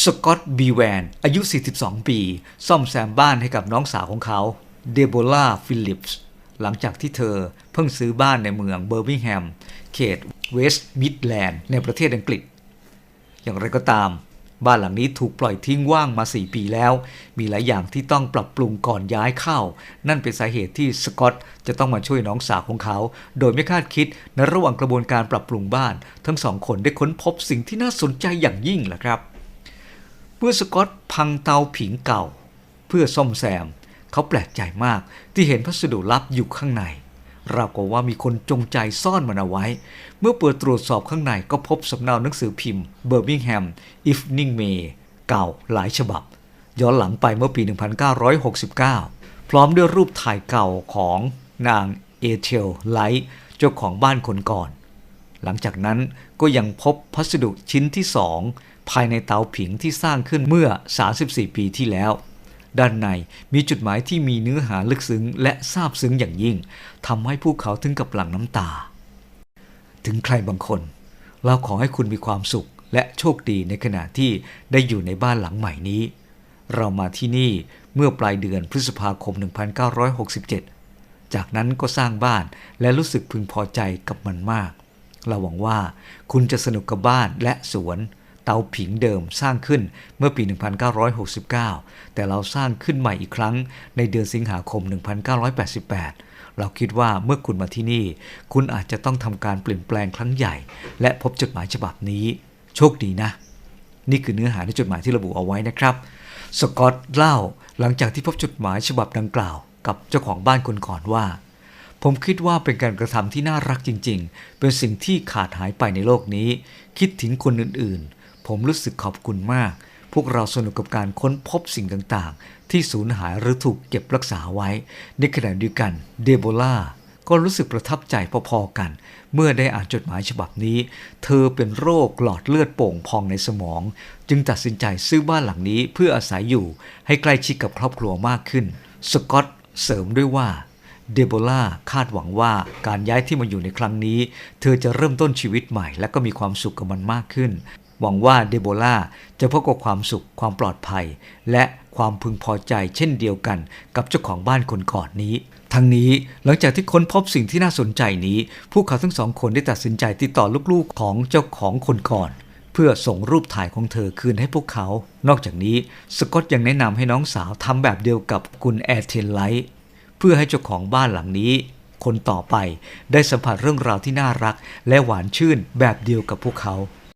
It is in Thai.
สกอตต์บีแวนอายุ 42 ปี ซ่อมแซมบ้านให้กับน้องสาวของเขา เดโบล่าฟิลลิปส์ หลังจากที่เธอเพิ่งซื้อบ้านในเมืองเบอร์มิงแฮม เขตเวสต์มิดแลนด์ในประเทศอังกฤษ อย่างไรก็ตาม บ้านหลังนี้ถูกปล่อยทิ้งว่างมา 4 ปีแล้ว มีหลายอย่างที่ต้องปรับปรุงก่อนย้ายเข้า นั่นเป็นสาเหตุที่สกอตจะต้องมาช่วยน้องสาวของเขา โดยไม่คาดคิดในระหว่างกระบวนการปรับปรุงบ้าน ทั้งสองคนได้ค้นพบสิ่งที่น่าสนใจอย่างยิ่งแหละครับ มื่อสกอตพังเตาผิงเก่า เพื่อซ่อมแซม เขาแปลกใจมากที่เห็นพัสดุลับอยู่ข้างในราวกับว่ามีคนจงใจซ่อนมันเอาไว้ เมื่อเปิดตรวจสอบข้างในก็พบสำเนาหนังสือพิมพ์ Birmingham Evening Mail เก่าหลายฉบับ ย้อนหลังไปเมื่อปี 1969 พร้อมด้วยรูปถ่ายเก่าของนางเอเทลไลท์เจ้าของบ้านคนก่อน หลังจากนั้นก็ยังพบพัสดุชิ้นที่สองภายในเตาผิงที่สร้างขึ้นเมื่อ 34 ปีที่แล้ว ด้านในมีจุดหมายที่มีเนื้อหาลึกซึ้งและซาบซึ้งอย่างยิ่งทำให้พวกเขาถึงกับหลั่งน้ำตา ถึงใครบางคน เราขอให้คุณมีความสุขและโชคดีในขณะที่ได้อยู่ในบ้านหลังใหม่นี้ เรามาที่นี่เมื่อปลายเดือนพฤษภาคม 1967 จากนั้นก็สร้างบ้านและรู้สึกพึงพอใจกับมันมาก เราหวังว่าคุณจะสนุกกับบ้านและสวนเตาผิงเดิมสร้างขึ้นเมื่อปี 1969 แต่เราสร้างขึ้นใหม่อีกครั้งในเดือนสิงหาคม 1988 เราคิดว่าเมื่อคุณมาที่นี่ คุณอาจจะต้องทำการเปลี่ยนแปลงครั้งใหญ่ และพบจดหมายฉบับนี้ โชคดีนะ นี่คือเนื้อหาในจดหมายที่ระบุเอาไว้นะครับ สกอตเล่าหลังจากที่พบจดหมายฉบับดังกล่าว กับเจ้าของบ้านคนก่อนว่า ผมคิดว่าเป็นการกระทำที่น่ารักจริง ๆ เป็นสิ่งที่ขาดหายไปในโลกนี้ คิดถึงคนอื่นๆ ผมรู้สึกขอบคุณมาก พวกเราสนุกกับการค้นพบสิ่งต่างๆ ที่สูญหายหรือถูกเก็บรักษาไว้ ในขณะเดียวกันเดโบลาก็รู้สึกประทับใจพอๆกัน เมื่อได้อ่านจดหมายฉบับนี้ เธอเป็นโรคหลอดเลือดโป่งพองในสมอง จึงตัดสินใจซื้อบ้านหลังนี้เพื่ออาศัยอยู่ให้ใกล้ชิดกับครอบครัวมากขึ้น สกอตเสริมด้วยว่า เดโบล่าคาดหวังว่าการย้ายที่มาอยู่ในครั้งนี้ เธอจะเริ่มต้นชีวิตใหม่ และก็มีความสุขกับมันมากขึ้น หวังว่าเดโบล่าจะพบกับความสุขความปลอดภัย และความพึงพอใจเช่นเดียวกันกับเจ้าของบ้านคนก่อนนี้ทั้งนี้หลังจากที่ค้นพบสิ่งที่น่าสนใจนี้ พวกเขาทั้งสองคนได้ตัดสินใจติดต่อลูกๆของเจ้าของคนก่อน เพื่อส่งรูปถ่ายของเธอคืนให้พวกเขา นอกจากนี้สกอตยังแนะนำให้น้องสาวทำแบบเดียวกับคุณแอร์เทนไลท์ พื่อให้เจ้าของบ้านหลังนี้ คนต่อไปได้สัมผัสเรื่องราวที่น่ารัก และหวานชื่นแบบเดียวกับพวกเขา